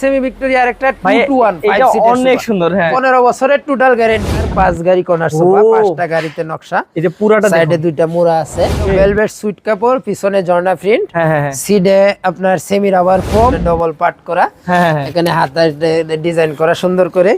Semi ভিক্টোরিয়ার একটা ভাই 2 টু 1 এটা অনেক সুন্দর হ্যাঁ। 15 বছরের টোটাল গ্যারান্টি পাঁচ গাড়ি কর্নার সোফা পাঁচটা গাড়িতে নকশা। এই যে পুরাটা সাইডে দুইটা মোড়া আছে। ভেলভেট সুইট কাপড় পিছনে জর্না প্রিন্ট হ্যাঁ হ্যাঁ হ্যাঁ। সিডে আপনার semi rubber foam double part করা। হ্যাঁ হ্যাঁ, হ্যাঁ। এখানে হাতার ডিজাইন করা সুন্দর করে।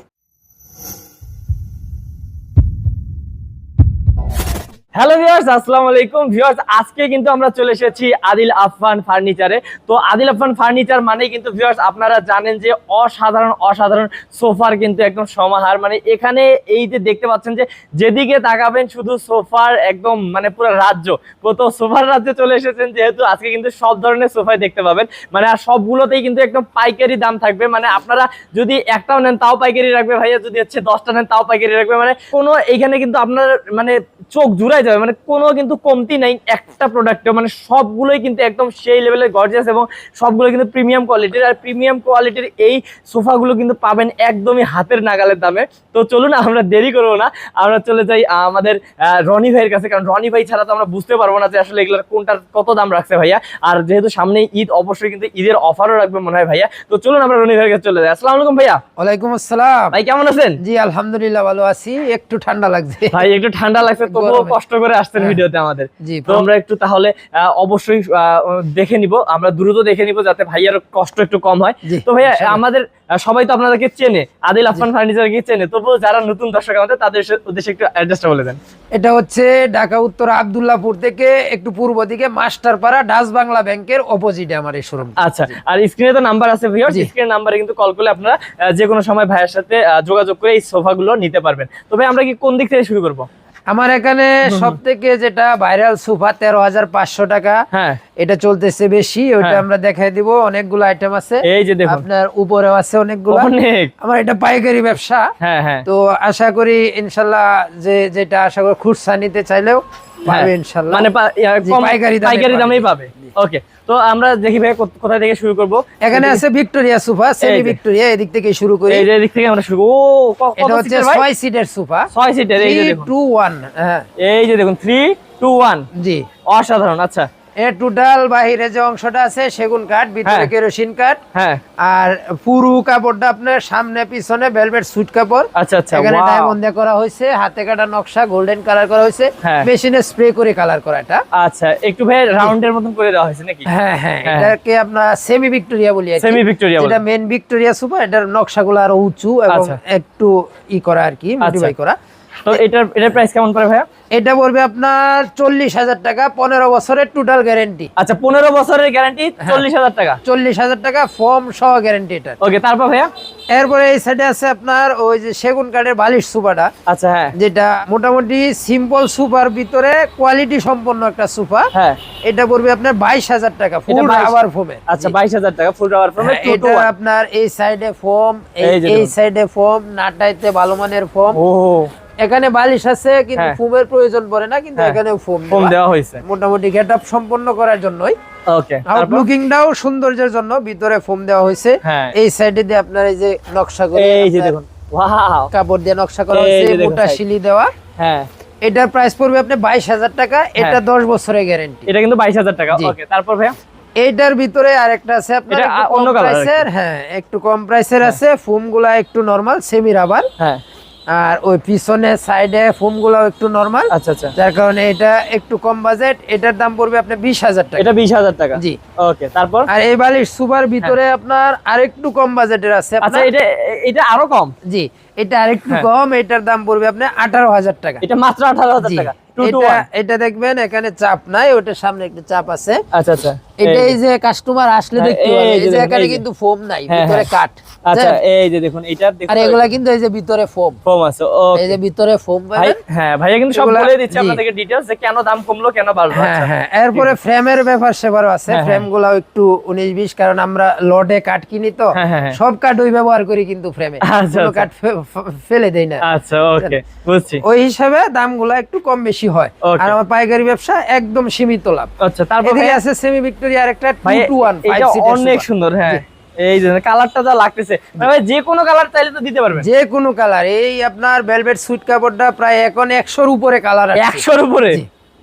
হ্যালো ভিউয়ার্স আসসালামু আলাইকুম। ভিউয়ার্স আজকে কিন্তু আমরা চলে এসেছি আদিল আফফান ফার্নিচারে। তো আদিল আফফান ফার্নিচার মানে কিন্তু ভিউয়ার্স আপনারা জানেন যে অসাধারণ অসাধারণ সোফার কিন্তু একদম সমাহার। মানে এখানে এই যে দেখতে পাচ্ছেন যে যেদিকে তাকাবেন শুধু সোফার একদম মানে পুরো রাজ্য। কত সোফার রাজ্যে চলে এসেছেন যেহেতু আজকে কিন্তু সব ধরনের সোফাই দেখতে পাবেন। মানে আর সবগুলোতেই কিন্তু একদম পাইকারি দাম থাকবে। মানে আপনারা যদি একটাও নেন তাও পাইকারি রাখবে ভাইয়া, যদি হচ্ছে দশটা নেন তাও পাইকারি রাখবে। মানে কোনো এইখানে কিন্তু আপনার মানে চোখ জুড়াই যাবে। মানে কোনো কিন্তু কমতি নাই একটা প্রোডাক্টে মানে সবগুলোই কিন্তু একদম সেই লেভেলের গর্জিয়াস এবং সবগুলো কিন্তু প্রিমিয়াম কোয়ালিটির আর প্রিমিয়াম কোয়ালিটির এই সোফাগুলো কিন্তু পাবেন একদমই হাতের নাগালের দামে। তো চলুন আমরা দেরি করব না। আমরা চলে যাই আমাদের রনি ভাইয়ের কাছে। কারণ রনি ভাই ছাড়া তো আমরা বুঝতে পারব না যে আসলে এগুলোর কোনটার কত দাম রাখছে ভাইয়া। আর যেহেতু সামনে ঈদ অবশ্যই কিন্তু ঈদের অফারও রাখবে মনে হয় ভাইয়া। তো চলুন আমরা রনি ভাইয়ের কাছে চলে যাই। আসসালামু আলাইকুম ভাইয়া। ওয়ালাইকুম আসসালাম। ভাই কেমন আছেন? জি আলহামদুলিল্লাহ ভালো আছি। একটু ঠান্ডা লাগছে। ভাই একটু ঠান্ডা লাগছে তবুও কষ্ট করে আসছেন হ্যাঁ। ভিডিওতে আমাদের। তো আমরা একটু তাহলে অবশ্যই দেখে নিব। আমরা দ্রুত দেখে নিব যাতে ভাইয়ার কষ্ট একটু কম হয়। তো ভাইয়া আমাদের সবাই তো আপনাদেরকে চেনে। আদিল আফফান ফার্নিচার কি চেনে? তবুও যারা নতুন দর্শক আমাদের তাদের উদ্দেশ্যে একটু অ্যাড্রেসটা বলে দেন। এটা হচ্ছে ঢাকা উত্তর আব্দুল্লাহপুর থেকে একটু পূর্ব দিকে মাস্টারপাড়া ডাচ বাংলা ব্যাংকের অপোজিটে আমার এই শোরুম আচ্ছা আর স্ক্রিনে তো নাম্বার আছে ভিউয়ার জি। স্ক্রিনের নাম্বারে কিন্তু কল করলে আপনারা যে কোনো সময় ভাইয়ের সাথে যোগাযোগ করে এই সোফাগুলো নিতে পারবেন। তবে আমরা কি কোন দিক থেকে শুরু করব? আমার এখানে সব থেকে যেটা ভাইরাল সুফা তেরো হাজার পাঁচশো টাকা। হ্যাঁ। এটা চলতেছে বেশি ওইটা হ্যাঁ। আমরা দেখাই দিব অনেকগুলো আইটেম আছে। এই যে দেখুন। আপনার উপরেও আছে অনেকগুলো। অনেক। আমার এটা পাইকারি ব্যবসা। হ্যাঁ হ্যাঁ। তো আশা করি ইনশাল্লাহ যে যেটা আশা করি খুচরা নিতে চাইলেও পাবে ইনশাল্লাহ। মানে পা- জি, কম- পাইকারি পাইকারি দামেই পাবে। ওকে তো আমরা দেখি ভাই কোথ- থেকে শুরু করব? এখানে আছে ভিক্টোরিয়া সোফা সেমি ভিক্টোরিয়া এদিক থেকে শুরু করি। এই দিক থেকে আমরা শুরু ও এটা হচ্ছে সিটের সিটের সোফা। ছয় সিটের এই যে দেখুন। টু ওয়ান হ্যাঁ। এই যে দেখুন থ্রি টু ওয়ান জি। অসাধারণ আচ্ছা। টোটাল বাহিরে যে অংশটা আছে সেগুন কাঠ ভিতরে হ্যাঁ। কেরোসিন কাঠ হ্যাঁ। আর পুরু কাপড়টা আপনার সামনে পিছনে ভেলভেট সুইট কাপড়। আচ্ছা আচ্ছা এখানে ডায়মন্ড দিয়ে করা হয়েছে হাতে কাটা নকশা গোল্ডেন কালার করা হয়েছে। হ্যাঁ। মেশিনে স্প্রে করে কালার করা এটা আচ্ছা একটু ভাই রাউন্ডের মতন করে দেওয়া হয়েছে নাকি? হ্যাঁ হ্যাঁ হ্যাঁ। এটাকে আমরা সেমি ভিক্টোরিয়া বলি আর সেমি ভিক্টোরিয়া যেটা মেন ভিক্টোরিয়া সুপার এটার নকশাগুলো আরও উঁচু এবং আচ্ছা। একটু ই করা আর কি মডিফাই করা। তো এটার এটার প্রাইস কেমন পড়ে ভাইয়া? এটা পড়বে আপনার চল্লিশ হাজার টাকা পনেরো বছরের টোটাল গ্যারেন্টি আচ্ছা পনেরো বছরের গ্যারান্টি হ্যাঁ। চল্লিশ হাজার টাকা। চল্লিশ হাজার টাকা ফর্ম সহ গ্যারেন্টি এটা। ওকে তারপর ভাইয়া? এরপরে এই সাইডে আছে আপনার ওই যে সেগুন কাঠের বালিশ সুপাটা আচ্ছা হ্যাঁ। যেটা মোটামুটি সিম্পল সুপার ভিতরে কোয়ালিটি সম্পন্ন একটা সুপা হ্যাঁ। এটা পড়বে আপনার বাইশ হাজার টাকা ফুল 22 রাবার ফোমে আচ্ছা বাইশ হাজার টাকা ফুল রাবার টু টু এটা আপনার এই সাইডে ফোম এই। সাইডে ফোম নাটাইতে ভালো মানের ফোম ও। এখানে বালিশ আছে কিন্তু হ্যাঁ। ফোমের প্রয়োজন পড়ে না কিন্তু হ্যাঁ। এখানে ফোম ফোম দেওয়া হয়েছে। মোটামুটি গেটআপ সম্পন্ন করার জন্যই। ওকে আউট সৌন্দর্যের জন্য ভিতরে ফোম দেওয়া হয়েছে। হ্যাঁ। এই সাইডে দিয়ে আপনার এই যে নকশা করে এই যে দেখুন ওয়াও কাপড় দিয়ে নকশা করা হয়েছে মোটা শিলি দেওয়া। হ্যাঁ। এটার প্রাইস পড়বে আপনি বাইশ হাজার টাকা এটা দশ বছরের গ্যারেন্টি এটা কিন্তু বাইশ হাজার টাকা। ওকে তারপর ভাইয়া? এইটার ভিতরে আরেকটা আছে আপনার একটু কম অন্য হ্যাঁ একটু কম প্রাইসের আছে ফোমগুলা একটু নরমাল সেমি রাবার হ্যাঁ। আর ওই পিছনে সাইডে ফোম গুলাও একটু নরমাল আচ্ছা আচ্ছা। যার কারণে এটা একটু কম বাজেট এটার দাম পড়বে আপনার বিশ হাজার টাকা। এটা বিশ হাজার টাকা? জি। ওকে তারপর? আর এই বালিশ সুপার ভিতরে আপনার আরেকটু কম বাজেটের আছে আচ্ছা এটা এটা আরও কম? জি। এটা আরেকটু হ্যাঁ। কম এটার দাম পড়বে আপনার আঠারো হাজার টাকা। এটা মাত্র আঠারো হাজার টাকা। এটা দেখবেন এখানে চাপ নাই ওটার সামনে একটু চাপ আছে। আচ্ছা আচ্ছা। এটা এই যে কাস্টমার আসলে হ্যাঁ, দেখতে পাবে এই যে এখানে কিন্তু ফোম নাই হ্যাঁ, ভিতরে হ্যাঁ। কাঠ। আচ্ছা এই যে দেখুন এটা দেখুন। আর এগুলা কিন্তু এই যে ভিতরে ফোম ফোম আছে ওকে এই যে ভিতরে ফোম ভাই হ্যাঁ ভাইয়া কিন্তু সব বলে দিচ্ছে আপনাদেরকে ডিটেইলস যে কেন দাম কমলো কেন বাড়লো। হ্যাঁ আচ্ছা। হ্যাঁ। এরপরে ফ্রেমের ব্যাপার সেবারও আছে। একটু উনিশ বিশ কারণ আমরা লডে কাঠ কিনি তো। সব কাঠ ওই ব্যবহার করি কিন্তু ফ্রেমে কোনো আচ্ছা। ফেলে দেই না। আচ্ছা ওকে বুঝছি। ওই হিসাবে দামগুলো একটু কম বেশি হয়। আর আমার পাইকারি ব্যবসা একদম সীমিত লাভ। আচ্ছা তারপর আছে সেমি ভিক্টোরিয়া আরেকটা ভাই 2 টু 1 এটা অনেক সুন্দর হ্যাঁ। এই যে কালারটা যা লাগতেছে। ভাই যে কোনো কালার চাইলে তো দিতে পারবেন। যে কোনো কালার। এই আপনার ভেলভেট সুইট কাপড়টা প্রায় এখন 100 এর উপরে কালার আছে। 100 এর উপরে।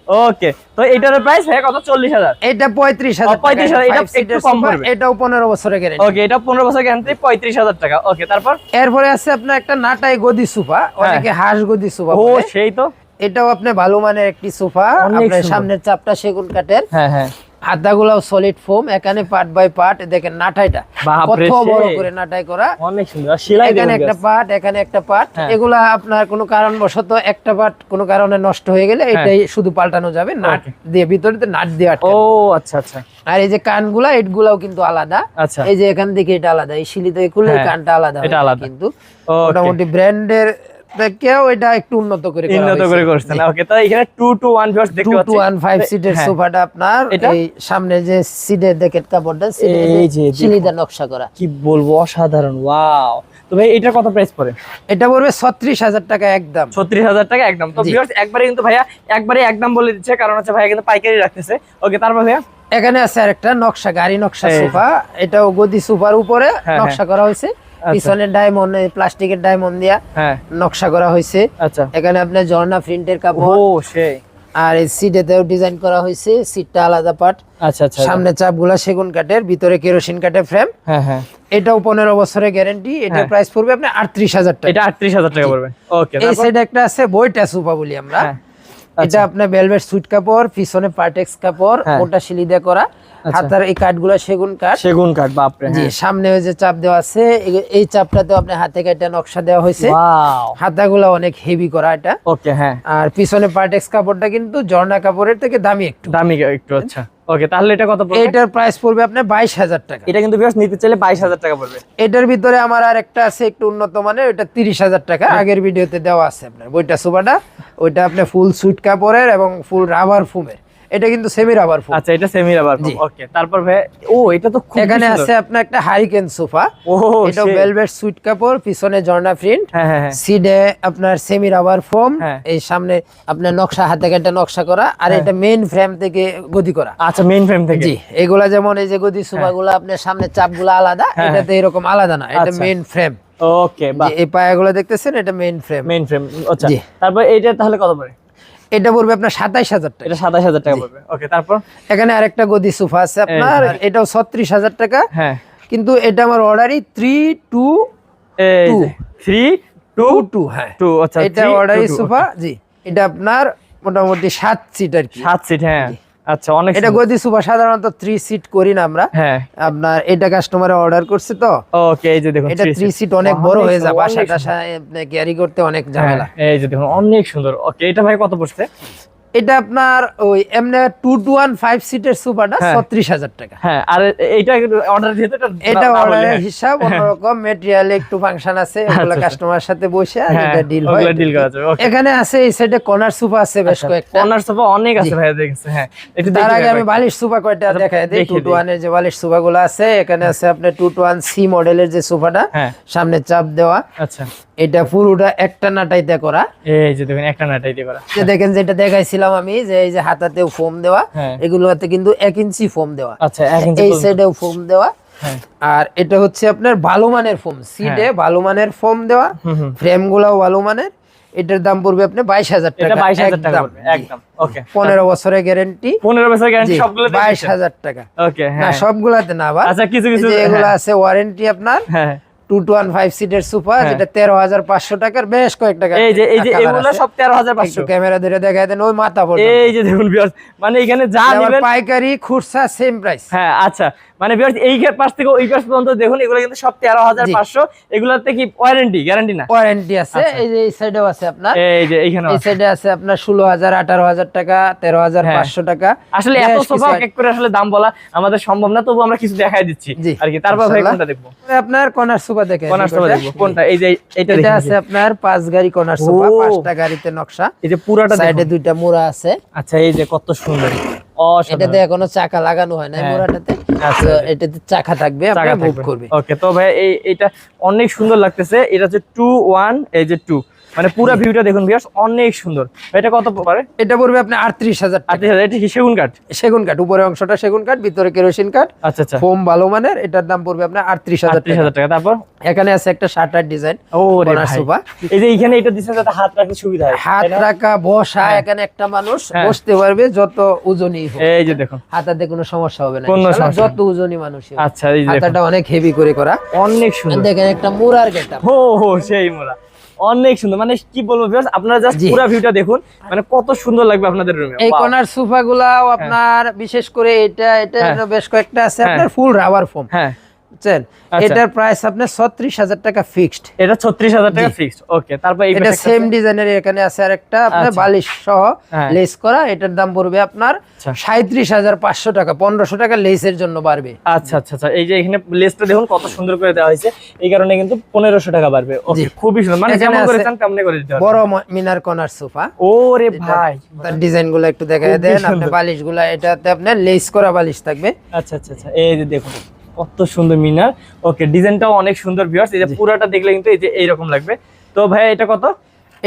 ওকে তো এটার প্রাইস হ্যাঁ কত? চল্লিশ হাজার। এটা পঁয়ত্রিশ হাজার ও, 35,000, এটা একটু কম পড়বে। এটাও পনেরো বছরের গ্যারেন্টি ওকে এটা পনেরো বছরের গ্যারান্টি পঁয়ত্রিশ হাজার টাকা। ওকে তারপর? এরপরে আছে আপনার একটা নাটাই গদি সোফা অনেকে হাঁস গদি সোফা ও সেই তো। এটাও আপনি ভালো মানের একটি সোফা আপনার সামনের চাপটা সেগুন কাঠের। হ্যাঁ হ্যাঁ। হাতাগুলাও সলিড ফোম এখানে পার্ট বাই পার্ট দেখেন নাটাইটা কত বড় করে নাটাই করা। অনেক সুন্দর সেলাই এখানে একটা পার্ট এখানে একটা পার্ট হ্যাঁ। এগুলা আপনার কোনো কারণবশত একটা পার্ট কোনো কারণে নষ্ট হয়ে গেলে এটাই শুধু পাল্টানো যাবে নাট দিয়ে ভিতরেতে নাট দিয়ে ও আচ্ছা আচ্ছা। আর এই যে কানগুলা এটগুলাও কিন্তু আলাদা। আচ্ছা। এই যে এখান থেকে এটা আলাদা এই শিলি থেকে খুলে হ্যাঁ, কানটা আলাদা এটা আলাদা। কিন্তু। মোটামুটি ব্র্যান্ডের এটা একটু উন্নত করে উন্নত করে করছেন ওকে তো এখানে টু ভিউয়ার্স টু সিটের হ্যাঁ। সোফাটা আপনার এই সামনে যে সিটের দেখেন কাপড়টা এই যে, দেখুন। নকশা করা। কি বলব অসাধারণ ওয়াও তো ভাই এটার কত প্রাইস পড়ে? এটা পড়বে ছত্রিশ হাজার টাকা একদম। ছত্রিশ হাজার টাকা একদম। তো ভিউয়ার্স একবারে কিন্তু ভাইয়া একবারে একদম বলে দিচ্ছে কারণ হচ্ছে ভাইয়া কিন্তু পাইকারি রাখতেছে। ওকে তারপর ভাইয়া? এখানে আছে আরেকটা নকশা গাড়ি নকশা সোফা। এটাও গদি সোফার উপরে হ্যাঁ, নকশা করা হয়েছে। পিছনে ডায়মন্ড প্লাস্টিকের ডায়মন্ড দিয়া হ্যাঁ। নকশা করা হয়েছে। আচ্ছা। এখানে আপনার ঝর্ণা প্রিন্টের ও কাপড় সেই। আর এই সিটেতেও ডিজাইন করা হয়েছে সিটটা আলাদা পার্ট আচ্ছা আচ্ছা সামনে চাপগুলা সেগুন কাঠের ভিতরে কেরোসিন কাঠের ফ্রেম হ্যাঁ হ্যাঁ। এটাও পনেরো বছরের গ্যারেন্টি হ্যাঁ। প্রাইস পড়বে আপনার আটত্রিশ হাজার টাকা। এটা আটত্রিশ হাজার টাকা পড়বে। ওকে এই সাইডে একটা আছে বইটা সুপা বলি আমরা। হ্যাঁ। এটা আপনার ভেলভেট সুইট কাপড় পিছনে পার্টেক্স কাপড় হ্যাঁ। ওটা শিলি দিয়ে করা। আচ্ছা। হাতার এই কাঠগুলো সেগুন কাঠ। সেগুন কাঠ বাপরে জি সামনে ওই যে চাপ দেওয়া আছে এই- এই চাপটাতেও আপনার হাতে কাটা নকশা দেওয়া হয়েছে। হাতাগুলো অনেক হেভি করা এটা। ওকে হ্যাঁ। আর পিছনে পার্টেক্স কাপড়টা কিন্তু ঝর্ণা কাপড়ের থেকে দামি একটু। দামি একটু আচ্ছা। ওকে তাহলে এটা কত পড়বে? এটার প্রাইস পড়বে আপনার বাইশ হাজার টাকা। এটা কিন্তু ভিউয়ার্স নিতে চাইলে বাইশ হাজার টাকা পড়বে। এটার ভিতরে আমার আর একটা আছে একটু উন্নত মানের ওটা তিরিশ হাজার টাকা। আগের ভিডিওতে দেওয়া আছে আপনার। বইটা সুপাটা ওইটা আপনার ফুল সুইট কাপড়ের এবং ফুল রাবার ফুমের এটা কিন্তু সেমি রাবার ফুম আচ্ছা এটা সেমি রাবার জি। ওকে তারপর ভাই ও এটা তো খুব এখানে আছে আপনার একটা হারিকেন সোফা ও এটা ভেলভেট সুইট কাপড় পিছনে ঝর্ণা প্রিন্ট হ্যাঁ হ্যাঁ হ্যাঁ। সিডে আপনার সেমি রাবার ফোম হ্যাঁ। এই সামনে আপনার নকশা হাতে কাটা নকশা করা আর হ্যাঁ। এটা মেইন ফ্রেম থেকে গদি করা। আচ্ছা মেইন ফ্রেম থেকে। জি এগুলা যেমন এই যে গদি সোফা গুলা আপনার সামনে চাপগুলো আলাদা হ্যাঁ, এটাতে এরকম আলাদা না এটা। মেইন ফ্রেম ওকে বাহ। এই পায়াগুলো দেখতেছেন এটা মেইন ফ্রেম মেইন ফ্রেম আচ্ছা। তারপর এইটা তাহলে কত পড়ে? এটা পড়বে আপনার সাতাইশ হাজার টাকা। সাতাইশ হাজার টাকা পড়বে। ওকে তারপর? এখানে আরেকটা গদি সোফা আছে আপনার হ্যাঁ। এটাও ছত্রিশ হাজার টাকা। হ্যাঁ। কিন্তু এটা আমার অর্ডারই থ্রি টু এই থ্রি টু টু টু হ্যাঁ। টু আচ্ছা এটা অর্ডারই সোফা জি। এটা আপনার মোটামুটি সাত সিট আর কি। সাত সিট হ্যাঁ। আচ্ছা অনেক এটা। গদি সুপার সাধারণত থ্রি সিট করি না আমরা। হ্যাঁ। আপনার এটা কাস্টমারে অর্ডার করছে তো। ওকে এই যে দেখুন এটা three থ্রি সিট অনেক বড় হয়ে যায় সুন্দর, বাসা টাসা ক্যারি করতে অনেক হ্যাঁ, ঝামেলা এই যে দেখুন অনেক সুন্দর। ওকে এটা ভাই কত পড়ছে? এটা আপনার ওই এমনি টু টু ওয়ান ফাইভ সিটের সোফাটা হ্যাঁ। ছত্রিশ হাজার টাকা। হ্যাঁ আর এইটা অর্ডার দিতে এটা এটা অর্ডারের হ্যাঁ। হিসাব অন্যরকম মেটেরিয়াল একটু ফাংশন আছে ওগুলো আচ্ছা। কাস্টমার সাথে বসে হ্যাঁ, এটা ডিল হয়। deal করা যাবে, এখানে আছে এই সাইডে কর্নার সোফা আছে বেশ কয়েকটা। কর্নার সোফা অনেক আছে ভাই দেখছে হ্যাঁ। একটু তার আগে আমি বালিশ সোফা কয়টা আচ্ছা, দেখাই দিই টু টু দিই। ওয়ানের যে বালিশগুলো আছে এখানে আছে আপনার টু টু ওয়ান সি মডেলের যে সোফাটা হ্যাঁ। সামনে চাপ দেওয়া। আচ্ছা। এটা পুরোটা একটা নাটাইতে করা। এই যে দেখুন একটা নাটাই দিয়ে করা যে দেখেন যেটা দেখাইছিলাম আমি যে এই যে হাতাতেও ফোম দেওয়া হ্যাঁ। এগুলোতে কিন্তু এক ইঞ্চি ফোম দেওয়া। আচ্ছা এই। সাইডেও ফোম দেওয়া। হ্যাঁ। আর এটা হচ্ছে আপনার ভালো মানের ফোম সিডে ভালো মানের ফোম দেওয়া ফ্রেম গুলাও ভালো মানের এটার দাম পড়বে আপনি বাইশ হাজার টাকা বাইশ হাজার টাকা একদম। ওকে পনেরো বছরের গ্যারেন্টি পনেরো বছর গ্যারান্টি সবগুলো বাইশ হাজার টাকা। ওকে হ্যাঁ। সবগুলাতে না আবার আচ্ছা কিছু কিছু এগুলো হ্যাঁ, আছে ওয়ারেন্টি আপনার। হ্যাঁ। টু টু ওয়ান ফাইভ সিটের সোফা হ্যাঁ। যেটা তেরো হাজার পাঁচশো টাকার বেশ কয়েক এই যে এই যে এগুলো সব তেরো হাজার পাঁচশো। একটু ক্যামেরা ধরে দেখাই দেন ওই মাথা পর্যন্ত। এই যে দেখুন viewers, মানে এখানে যা নেবেন পাইকারি খুচরা সেম প্রাইস হ্যাঁ আচ্ছা। মানে viewers, এই পাশ থেকে ওই পাশ পর্যন্ত দেখুন এগুলো কিন্তু সব তেরো হাজার জি। পাঁচশো এগুলোতে কি ওয়ারেন্টি গ্যারান্টি না? ওয়ারেন্টি আছে। আচ্ছা। এই যে এই সাইডেও আছে আপনার। এই যে এইখানে এই সাইডে আছে আপনার ষোলো হাজার আঠারো হাজার টাকা তেরো হাজার। পাঁচশো টাকা। আসলে এত সোফা এক করে আসলে দাম বলা আমাদের সম্ভব না তবু আমরা কিছু দেখাই দিচ্ছি। আর কি তারপর ভাই কোনটা দেখব? আপনার সোফা দেখে কোনার সোফা দেখব। কোনটা? এই যে এইটা এটা আছে আপনার পাঁচ গাড়ি কর্নার সোফা পাঁচটা গাড়িতে নকশা। এই যে পুরাটা সাইডে দুইটা মোড়া আছে। আচ্ছা এই যে কত সুন্দর। এটাতে এখনও চাকা লাগানো হয় না হ্যাঁ। মোড়াটাতে। আচ্ছা। এটাতে চাকা থাকবে টাকা মুভ করবে ওকে তো ভাই এই এটা অনেক সুন্দর লাগতেছে। এটা হচ্ছে টু ওয়ান এই যে টু মানে পুরো ভিউটা দেখুন ভিউয়ার্স অনেক সুন্দর। এটা কত পারে এটা পড়বে আপনি আটত্রিশ হাজার টাকা। আটত্রিশ হাজার এটা কি সেগুন কাঠ? সেগুন কাঠ উপরে অংশটা সেগুন কাঠ ভিতরে কেরোসিন কাঠ আচ্ছা আচ্ছা। ফোম ভালো মানের এটার দাম পড়বে আপনার আটত্রিশ হাজার হাজার টাকা। তারপর? এখানে আছে একটা শার্টার ডিজাইন ও সোফা। এই যে এখানে এটা দিচ্ছেন যাতে হাত রাখতে সুবিধা হয় হাত রাখা বসা এখানে একটা মানুষ হ্যাঁ। বসতে পারবে যত ওজনই হোক। এই যে দেখুন। হাতাতে কোনো সমস্যা হবে না যত ওজনই মানুষ আচ্ছা এই যে হাতাটা অনেক হেভি করে করা। অনেক সুন্দর। দেখেন একটা মুরার গেটা হো সেই মোরা। অনেক সুন্দর। মানে কি বলব আপনারা জাস্ট। পুরো ভিউটা দেখুন। মানে কত সুন্দর লাগবে আপনাদের রুমে এই কোনার সোফা গুলাও আপনার বিশেষ করে এটা এটা হ্যাঁ। বেশ কয়েকটা আছে। হ্যাঁ। আপনার ফুল রাবার ফোম হ্যাঁ। বুঝছেন? আচ্ছা। এটার প্রাইস আপনার ছত্রিশ হাজার টাকা ফিক্সড এটা ছত্রিশ হাজার টাকা ফিক্সড ওকে তারপর এটা সেম ডিজাইনের এখানে আছে আপনার আচ্ছা। বালিশ সহ হ্যাঁ। লেস করা এটার দাম পড়বে আপনার আচ্ছা। সাঁত্রিশ হাজার পাঁচশো টাকা পনেরোশো টাকা লেসের জন্য বাড়বে। আচ্ছা আচ্ছা আচ্ছা। এই যে এখানে লেসটা দেখুন কত সুন্দর করে দেওয়া হয়েছে। এই কারণে কিন্তু পনেরোশো টাকা বাড়বে। ওকে খুবই সুন্দর। মানে যেমন করে চান তেমনি করে দিতে বড় মিনার কর্নার সোফা। ও রে ভাই। তার ডিজাইনগুলো একটু দেখায় দেন। আপনি। বালিশগুলা এটাতে আপনার লেস করা বালিশ থাকবে। আচ্ছা আচ্ছা আচ্ছা। এই যে দেখুন। কত সুন্দর মিনার। ওকে ডিজাইনটাও অনেক সুন্দর ভিউয়ার্স এই যে পুরাটা দেখলে কিন্তু এই যে এইরকম লাগবে। তো ভাই এটা কত?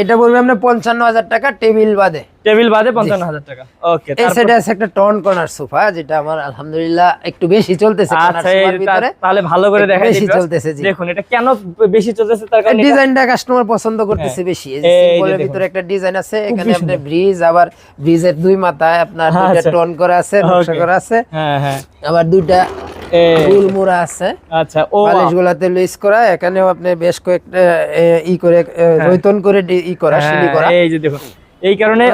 এটা বলবে আপনার পঞ্চান্ন হাজার টাকা টেবিল বাদে। টেবিল বাদে পঞ্চান্ন হাজার টাকা। ওকে এই সাইডে আছে একটা টন কর্নার সোফা যেটা আমার আলহামদুলিল্লাহ একটু বেশি চলতেছে কর্নার আচ্ছা সোফার ভিতরে। তাহলে ভালো করে দেখা বেশি চলতেছে। দেখুন এটা কেন বেশি চলতেছে তার কারণ ডিজাইনটা কাস্টমার পছন্দ করতেছে হ্যাঁ। বেশি। এই যে সিম্বলের ভিতরে একটা ডিজাইন আছে এখানে। আপনার ব্রিজ আবার ব্রিজের দুই মাথায় আপনার দুইটা আচ্ছা। টন করা আছে নকশা করা আছে। হ্যাঁ হ্যাঁ। আবার দুইটা ফুল মোড়া আছে। আচ্ছা ও বালিশ লুইস করা এখানেও আপনি বেশ কয়েকটা ই করে রৈতন করে ই করা হ্যাঁ, করা। এই যে দেখুন এই কারণে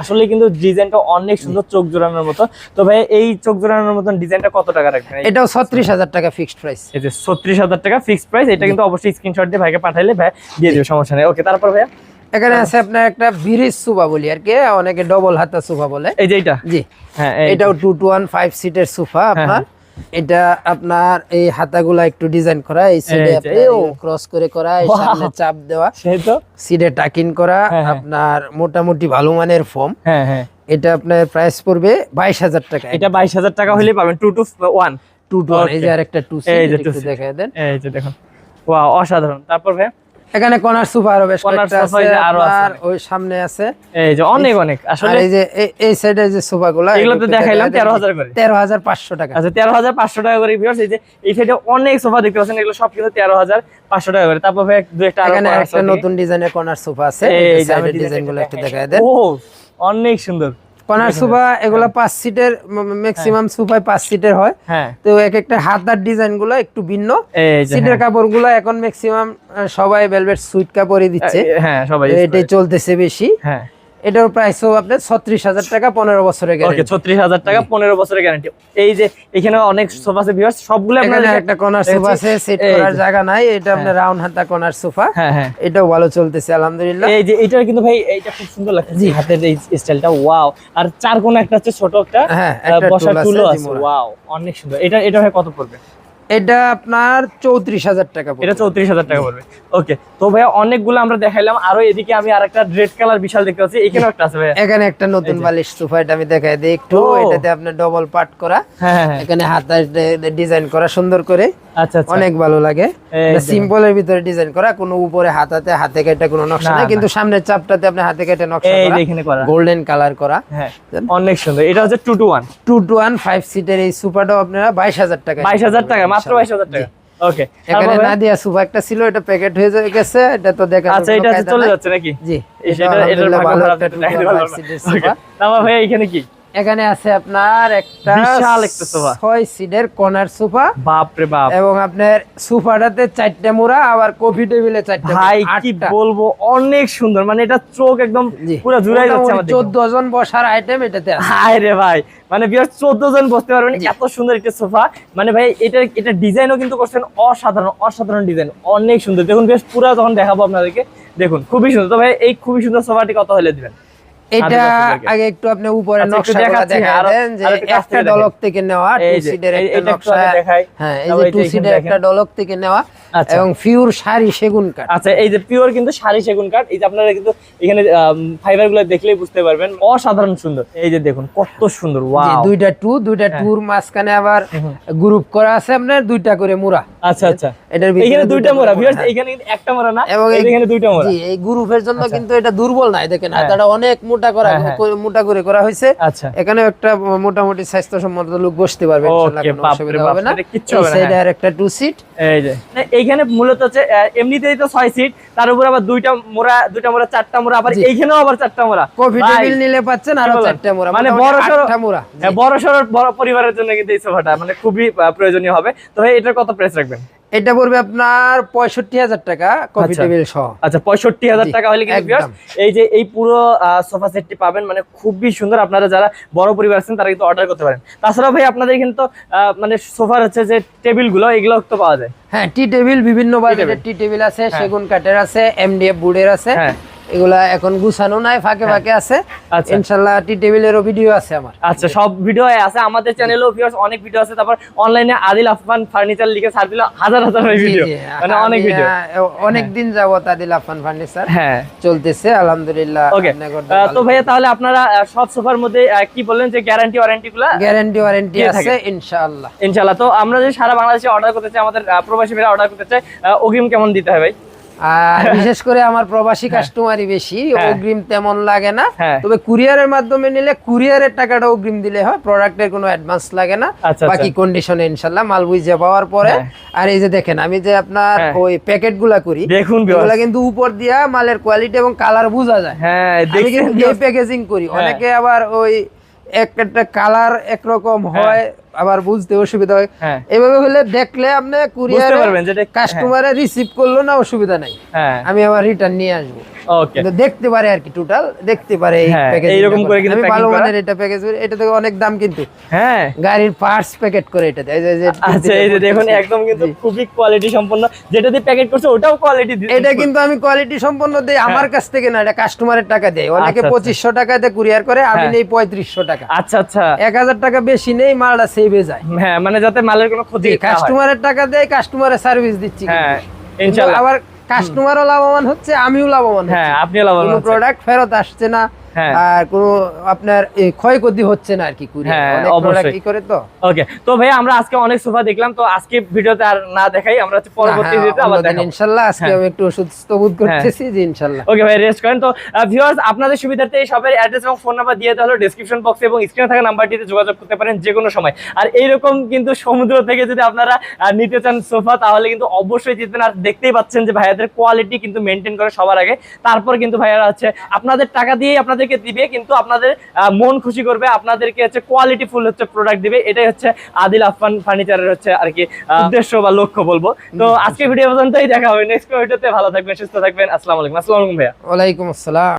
আসলে কিন্তু ডিজাইনটা অনেক সুন্দর চোখ জোড়ানোর মতো। তো ভাই এই চোখ জোড়ানোর মতন ডিজাইনটা কত টাকা রাখবেন? এটাও ছত্রিশ হাজার টাকা ফিক্সড প্রাইস এই যে ছত্রিশ হাজার টাকা ফিক্সড প্রাইস এটা কিন্তু অবশ্যই স্ক্রিনশট দিয়ে ভাইকে পাঠাইলে ভাই দিয়ে দিবে সমস্যা নেই। ওকে তারপর ভাইয়া? এখানে আছে আপনার একটা ব্রিজ সোফা বলি আর কি অনেকে ডবল হাতা সোফা বলে। এই যে জি। হ্যাঁ এটাও টু টু ওয়ান ফাইভ সিটের সোফা আপনার। এটা আপনার এই হাতাগুলা একটু ডিজাইন করা এই সাইডে আপনার ও। ক্রস করে করা এই সামনে চাপ দেওয়া সেই তো। সিডে টাকিন করা হ্যাঁ, হ্যাঁ। আপনার মোটামুটি ভালো মানের ফর্ম হ্যাঁ হ্যাঁ। এটা আপনার প্রাইস পড়বে বাইশ হাজার টাকা। এটা বাইশ হাজার টাকা হলে পাবেন two two one two two এই যে আরেকটা টু। দেখায় দেন। এই যে দেখুন। ওয়াও অসাধারণ। তারপর ভাই এখানে কর্নার আছে এই আরও আছে। ওই সামনে আছে। এই যে অনেক অনেক আসলে এই যে এই- সাইডে যে সোফা গুলা এগুলো তো দেখাইলাম তেরো হাজার করে। তেরো হাজার পাঁচশো টাকা। আচ্ছা তেরো হাজার পাঁচশো টাকা করে ভিউয়ার্স এই যে এই সাইডে অনেক সোফা দেখতে পাচ্ছেন এগুলো সব কিন্তু তেরো হাজার পাঁচশো টাকা করে। তারপর ভাই দু একটা আরও এখানে একটা নতুন ডিজাইনের কর্নার সোফা আছে এই সাইডের ডিজাইন ডিজাইনগুলো একটু একটু দেখায় দেন। ও অনেক সুন্দর। কর্নার সোফা এগুলো পাঁচ সিটের ম্যাক্সিমাম সোফায় পাঁচ সিটের হয়। হ্যাঁ। তো এক একটা হাতার ডিজাইনগুলো একটু ভিন্ন সিটের কাপড়গুলো এখন ম্যাক্সিমাম সবাই ভেলভেট সুইট কাপড়ই দিচ্ছে। হ্যাঁ, হ্যাঁ সবাই এটাই চলতেছে বেশি। হ্যাঁ। এটার প্রাইসও আপনার ছত্রিশ হাজার টাকা পনেরো বছরের গ্যারান্টি ছত্রিশ হাজার টাকা পনেরো বছরের গ্যারান্টি এই যে এখানে অনেক সোফা আছে ভিউয়ার্স সবগুলো একটা কর্নার সোফা আছে সেট করার জায়গা নাই এটা আপনার রাউন্ড হাতা কর্নার সোফা হ্যাঁ হ্যাঁ। এটাও ভালো চলতেছে আলহামদুলিল্লাহ। এই যে এটা কিন্তু ভাই এটা খুব সুন্দর লাগছে জি। হাতের এই স্টাইলটা ওয়াও আর চার কোণা একটা হচ্ছে ছোট একটা হ্যাঁ, বসার টুলও আছে ওয়াও অনেক সুন্দর। এটা এটা ভাই কত পড়বে? এটা আপনার চৌত্রিশ হাজার টাকা এটা চৌত্রিশ হাজার টাকা পড়বে। ওকে তো ভাই অনেকগুলো আমরা দেখাইলাম। আরও এদিকে আমি আরেকটা রেড কালার বিশাল দেখতে পাচ্ছি। এখানেও একটা আছে ভাইয়া। এখানে একটা নতুন বালিশ সোফা এটা আমি দেখাই দিই। একটু এটাতে আপনার ডবল পার্ট করা। হ্যাঁ হ্যাঁ হ্যাঁ। এখানে হাতার ডিজাইন করা সুন্দর করে। আচ্ছা আচ্ছা। অনেক ভালো লাগে। সিম্পলের ভিতরে ডিজাইন করা কোনো উপরে হাতাতে হাতে কেটে কোনো নকশা না, কিন্তু সামনের চাপটাতে আপনি হাতে কেটে নকশা করা এখানে করা। গোল্ডেন কালার করা। হ্যাঁ অনেক সুন্দর। এটা হচ্ছে two two one two two one five সিটের এই সোফাটাও আপনারা বাইশ হাজার টাকা বাইশ হাজার টাকা মাত্র বাইশ হাজার টাকা। ওকে এখানে নাদিয়া সোফা একটা ছিল এটা প্যাকেট হয়ে গেছে এটা তো দেখা আচ্ছা এটা চলে যাচ্ছে নাকি? জি এটা ভালো একটা 2 5 ভাই এখানে কি? এখানে আছে আপনার একটা বিশাল একটা সোফা। ছয় সিটের কর্নার সোফা। বাপ রে বাপ। এবং আপনার সোফাটাতে চারটে মোড়া আবার কফি টেবিলে চারটে ভাই কি বলব অনেক সুন্দর। মানে এটা চোখ একদম পুরো জুড়াই যাচ্ছে আমাদের চোদ্দ জন বসার আইটেম এটাতে আছে। হায় রে ভাই। মানে বিয়ার চোদ্দ জন বসতে পারবেন। এত সুন্দর একটা সোফা। মানে ভাই এটা এটা ডিজাইনও কিন্তু করছেন অসাধারণ অসাধারণ ডিজাইন। অনেক সুন্দর। দেখুন বেশ পুরো যখন দেখাবো আপনাদেরকে দেখুন খুবই সুন্দর। তো ভাই এই খুবই সুন্দর সোফাটি কত হলে দিবেন? এটা আগে একটু আপনি উপরে আচ্ছা, দেখায় হ্যাঁ, দেন যে একটু ডলক থেকে নেওয়া টু এই- একটা নকশা হ্যাঁ এই যে টু সিটের একটা ডলক থেকে নেওয়া আচ্ছা। এবং পিওর শাড়ি সেগুন কাঠ। আচ্ছা এই যে পিওর কিন্তু শাড়ি সেগুন কাঠ। এই যে আপনারা কিন্তু এখানে দেখলেই বুঝতে পারবেন। অসাধারণ সুন্দর। এই যে দেখুন কত সুন্দর ওয়াও। দুইটা টু দুইটা টুর মাঝখানে আবার গ্রুপ করা আছে আপনার দুইটা করে মুরা আচ্ছা আচ্ছা। এটার ভিতরে এখানে দুইটা মোড়া। ভিউয়ার্স হ্যাঁ। এখানে কিন্তু একটা মোড়া না এবং এখানে দুইটা মোড়া। জি এই গ্রুপের জন্য কিন্তু এটা দুর্বল নাই দেখেন হ্যাঁ। হাতাটা অনেক মোটা করা হ্যাঁ, হ্যাঁ। মোটা করে করা হয়েছে। আচ্ছা। এখানে একটা মোটামুটি স্বাস্থ্যসম্মত লোক বসতে পারবে অসুবিধা হবে না। হ্যাঁ। আর একটা টু সিট এই যে এইখানে মূলত হচ্ছে এমনিতেই তো ছয় সিট তার উপর আবার দুইটা মোড়া দুইটা মোড়া চারটা মোড়া আবার এইখানেও আবার চারটা মোড়া। ভাই, নিলে পাচ্ছেন আরও চারটা মোড়া মানে বড় সড়ো মোড়া বড় বড় পরিবারের জন্য কিন্তু এই সোফাটা মানে খুবই প্রয়োজনীয় হবে। তো ভাই এটার কত প্রাইস রাখবেন? এটা পড়বে আপনার পঁয়ষট্টি হাজার টাকা কফি আচ্ছা। টেবিল সহ। আচ্ছা পঁয়ষট্টি হাজার টাকা হলে কিন্তু এই যে এই পুরো সোফা সেটটি পাবেন মানে খুবই সুন্দর। আপনারা যারা বড় পরিবার আছেন তারা কিন্তু অর্ডার করতে পারেন। তাছাড়া ভাই আপনাদের কিন্তু আহ, মানে সোফার হচ্ছে যে টেবিলগুলো এগুলো তো পাওয়া যায়। হ্যাঁ টি টেবিল বিভিন্ন বাজারের টি টেবিল আছে সেগুন কাঠের আছে এমডিএফ বুডের আছে। হ্যাঁ। এগুলা এখন গুছানো নাই ফাঁকে ফাঁকে আছে। আচ্ছা। ইনশাল্লাহ টি টেবিলেরও ভিডিও আছে আমার। আচ্ছা সব ভিডিও আছে। আমাদের চ্যানেলেও ভিউয়ার্স অনেক ভিডিও আছে। তারপর অনলাইনে আদিল আফফান ফার্নিচার লিখে সার্চ দিলে হাজার হাজার ভিডিও মানে অনেক ভিডিও অনেক দিন যাবত আদিল আফান ফার্নিচার হ্যাঁ। চলতেছে আলহামদুলিল্লাহ তো ভাইয়া তাহলে আপনারা সব সোফার মধ্যে কি বললেন যে গ্যারান্টি ওয়ারেন্টি গুলা গ্যারান্টি ওয়ারেন্টি আছে। ইনশাআল্লাহ। ইনশাল্লাহ তো আমরা যদি সারা বাংলাদেশে অর্ডার করতে চাই আমাদের প্রবাসী ভাইরা অর্ডার করতে চাই অগ্রিম কেমন দিতে হয় ভাই? আর বিশেষ করে আমার প্রবাসী কাস্টমারই বেশি হ্যাঁ। অগ্রিম তেমন লাগে না হ্যাঁ। তবে কুরিয়ারের মাধ্যমে নিলে কুরিয়ারের টাকাটা অগ্রিম দিলে হয় প্রোডাক্টের কোনো অ্যাডভান্স লাগে না আচ্ছা, বাকি আচ্ছা। কন্ডিশনে ইনশাল্লাহ মাল বুঝে পাওয়ার পরে হ্যাঁ। আর এই যে দেখেন আমি যে আপনার হ্যাঁ। ওই প্যাকেটগুলা করি দেখুন এগুলা কিন্তু উপর দিয়া মালের কোয়ালিটি এবং কালার বোঝা যায় হ্যাঁ আমি কিন্তু প্যাকেজিং করি হ্যাঁ। অনেকে আবার ওই একটা কালার একরকম হয় আবার বুঝতে অসুবিধা হয়। হ্যাঁ। এভাবে হলে দেখলে আপনি কুরিয়ারে পারবেন যে এটা- কাস্টমারে রিসিভ করল না অসুবিধা নাই। হ্যাঁ। আমি আবার রিটার্ন নিয়ে আসব। দেখতে পারে আর কি টোটাল দেখতে পারে এই হ্যাঁ, এইরকম করে কিন্তু আমি ভালো মানের এটা প্যাকেজ এটা থেকে অনেক দাম কিন্তু। হ্যাঁ। গাড়ির পার্টস প্যাকেট করে এটা এই যে- যে আচ্ছা এই যে দেখুন একদম কিন্তু খুবই কোয়ালিটি সম্পন্ন। যেটা দিয়ে প্যাকেট করছে ওটাও কোয়ালিটি এটা কিন্তু আমি কোয়ালিটি সম্পন্ন দেই আমার কাছ থেকে না এটা কাস্টমারের টাকা দেয়। অনেকে হ্যাঁ। আচ্ছা, আচ্ছা। পঁচিশশো টাকাতে কুরিয়ার করে আমি। নেই পঁয়ত্রিশশো টাকা। আচ্ছা আচ্ছা। এক হাজার টাকা বেশি নেই মালটা সেভে যায়। হ্যাঁ মানে যাতে মালের কোনো ক্ষতি কাস্টমারের টাকা দেয় কাস্টমারের সার্ভিস দিচ্ছি। হ্যাঁ ইনশাআল্লাহ আবার কাস্টমারও লাভবান হচ্ছে আমিও লাভবান হ্যাঁ আপনিও আপনি লাভবান প্রোডাক্ট ফেরত আসছে না। আর কোনো আপনার ক্ষয়ক্ষতি হচ্ছে না আর কি হ্যাঁ, কি করে তো? ওকে তো ভাই আমরা আজকে অনেক সোফা দেখলাম তো আজকে ভিডিওতে আর না দেখাই আমরা পরবর্তী হ্যাঁ, ভিডিওতে আবার দেখাবো। ইনশাল্লাহ আজকে হ্যাঁ। আমি একটু অসুস্থ বোধ করতেছি যে ইনশাল্লাহ। ওকে ভাই রেস্ট করেন। তো ভিউয়ার্স আপনাদের সুবিধার্থে এই শপের অ্যাড্রেস এবং ফোন নাম্বার দিয়ে দেওয়া হলো ডেসক্রিপশন বক্সে এবং স্ক্রিনে থাকা নাম্বারটিতে যোগাযোগ করতে পারেন যে কোনো সময়। আর এইরকম কিন্তু সমুদ্র থেকে যদি আপনারা নিতে চান সোফা তাহলে কিন্তু অবশ্যই জিতবেন। আর দেখতেই পাচ্ছেন যে ভাইয়াদের কোয়ালিটি কিন্তু মেনটেন করে সবার আগে। তারপর কিন্তু ভাইয়ারা হচ্ছে আপনাদের টাকা দিয়েই আপনাদেরকে দিবে কিন্তু আপনাদের মন খুশি করবে আপনাদেরকে হচ্ছে কোয়ালিটি ফুল হচ্ছে প্রোডাক্ট দিবে। এটাই হচ্ছে আদিল আফান ফার্নিচারের হচ্ছে আর কি উদ্দেশ্য বা লক্ষ্য বলব। তো আজকে ভিডিও পর্যন্তই দেখা হবে নেক্সট ভিডিওতে ভালো থাকবেন সুস্থ থাকবেন। আসসালামু আলাইকুম। আসসালামু আলাইকুম ভাইয়া। ওয়ালাইকুম আসসালাম।